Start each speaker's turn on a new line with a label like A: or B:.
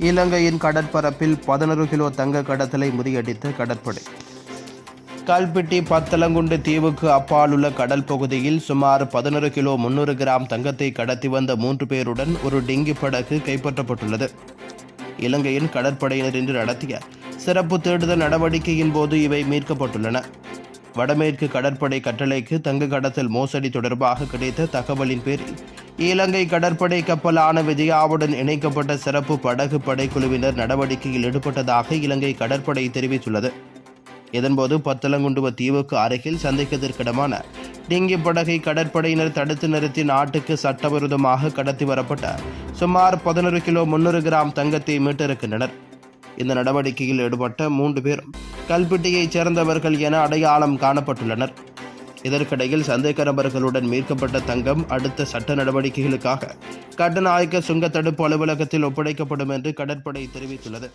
A: இலங்கையின் கடற்பரப்பில் பதினொரு கிலோ தங்க கடத்தலை முறியடித்த கடற்படை. கல்பிட்டி பத்தலங்குண்டு தீவுக்கு அப்பாலுள்ள கடல் பகுதியில் சுமார் பதினொரு கிலோ முன்னூறு கிராம் தங்கத்தை கடத்தி வந்த மூன்று பேருடன் ஒரு டிங்கி படகு கைப்பற்றப்பட்டுள்ளது. இலங்கையின் கடற்படையினர் இன்று நடத்திய சிறப்பு தேடுதல் நடவடிக்கையின் போது இவை மீட்கப்பட்டுள்ளன. வடமேற்கு கடற்படை கட்டளைக்கு தங்க கடத்தல் மோசடி தொடர்பாக கிடைத்த தகவலின் பேரில் இலங்கை கடற்படை கப்பலான விஜயாவுடன் இணைக்கப்பட்ட சிறப்பு படகு படைக்குழுவினர் நடவடிக்கையில் ஈடுபட்டதாக இலங்கை கடற்படை தெரிவித்துள்ளது. இதன்போது பத்தலங்குண்டுவ தீவுக்கு அருகில் சந்தேகத்திற்கிடமான டிங்கி படகை கடற்படையினர் தடுத்து நிறுத்தி நாட்டுக்கு சட்டவிரோதமாக கடத்தி வரப்பட்ட சுமார் பதினொரு கிலோ முன்னூறு கிராம் தங்கத்தை மீட்டிருக்கின்றனர் இந்த நடவடிக்கையில் ஈடுபட்ட மூன்று பேரும் கல்பிட்டியைச் சேர்ந்தவர்கள் என அடையாளம் காணப்பட்டுள்ளனர். இதற்கிடையில் சந்தேக நபர்களுடன் மீட்கப்பட்ட தங்கம் அடுத்த சட்ட நடவடிக்கைகளுக்காக கட்டுநாயக்க சுங்க தடுப்பு அலுவலகத்தில் ஒப்படைக்கப்படும் என்று கடற்படை தெரிவித்துள்ளது.